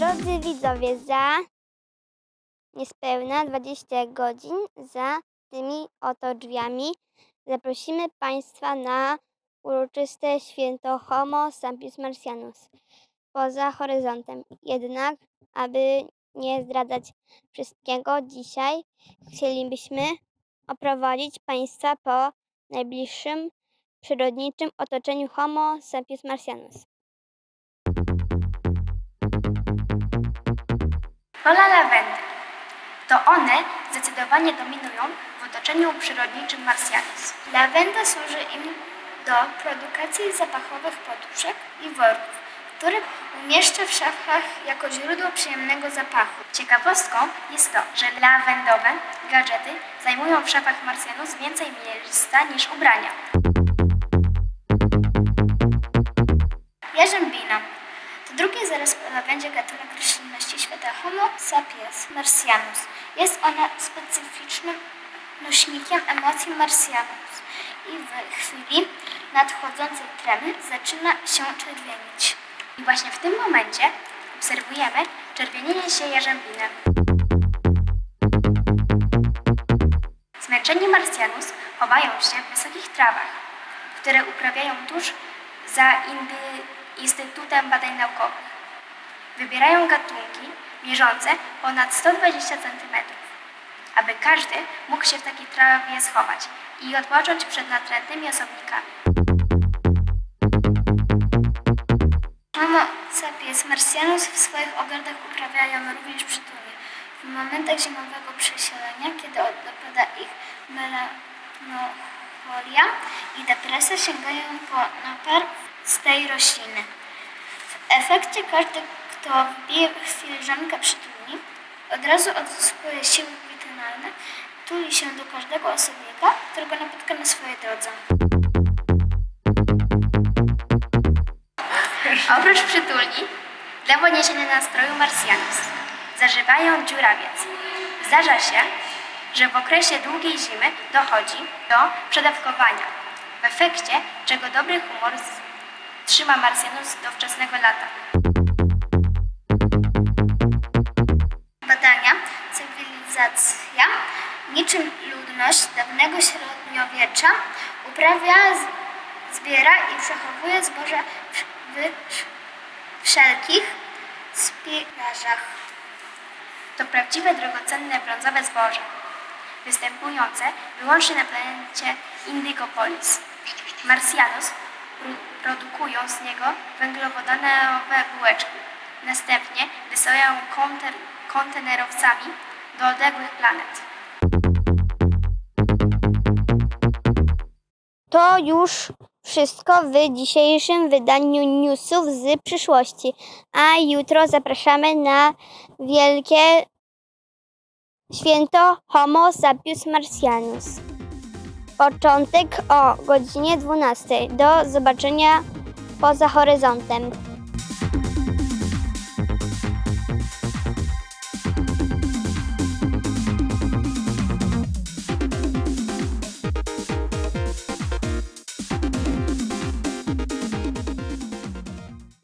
Drodzy widzowie, za niespełna 20 godzin za tymi oto drzwiami zaprosimy Państwa na uroczyste święto Homo Sapiens Martianus poza horyzontem. Jednak, aby nie zdradzać wszystkiego, dzisiaj chcielibyśmy oprowadzić Państwa po najbliższym przyrodniczym otoczeniu Homo Sapiens Martianus. Pola lawendy. To one zdecydowanie dominują w otoczeniu przyrodniczym Marsjanus. Lawenda służy im do produkacji zapachowych poduszek i worków, które umieszcza w szafach jako źródło przyjemnego zapachu. Ciekawostką jest to, że lawendowe gadżety zajmują w szafach Marsjanus więcej miejsca niż ubrania. Jarzębina. To drugi zaraz po lawendzie gatunek roślinności świata Homo sapiens martianus. Jest ona specyficznym nośnikiem emocji marsjanus i w chwili nadchodzącej tremy zaczyna się czerwienić. I właśnie w tym momencie obserwujemy czerwienienie się jarzębiny. Zmęczeni marsjanus chowają się w wysokich trawach, które uprawiają tuż za Indy Instytutem Badań Naukowych. Wybierają gatunki mierzące ponad 120 cm, aby każdy mógł się w takiej trawie schować i odpocząć przed natrętnymi osobnikami. Homo sapiens martianus w swoich ogrodach uprawiają również przytulnie. W momentach zimowego przesilenia, kiedy dopada ich melancholia i depresja, sięgają po napar z tej rośliny. W efekcie każdy, kto wbije filiżankę przytulni, od razu odzyskuje siły witalne, tuli się do każdego osobnika, którego napotka na swojej drodze. Oprócz przytulni, dla podniesienia nastroju Marsjanus zażywają dziurawiec. Zdarza się, że w okresie długiej zimy dochodzi do przedawkowania, w efekcie czego dobry humor trzyma Marsjanus do wczesnego lata. Badania cywilizacja, niczym ludność dawnego średniowiecza, uprawia, zbiera i przechowuje zboże w, w wszelkich spiżarzach. To prawdziwe drogocenne brązowe zboże, występujące wyłącznie na planecie Indygopolis. Marsjanus pru- produkują z niego węglowodanowe bułeczki. Następnie wysyłają konter, kontenerowcami do odległych planet. To już wszystko w dzisiejszym wydaniu newsów z przyszłości, a jutro zapraszamy na wielkie święto Homo Sapiens Martianus. Początek o godzinie 12. Do zobaczenia poza horyzontem.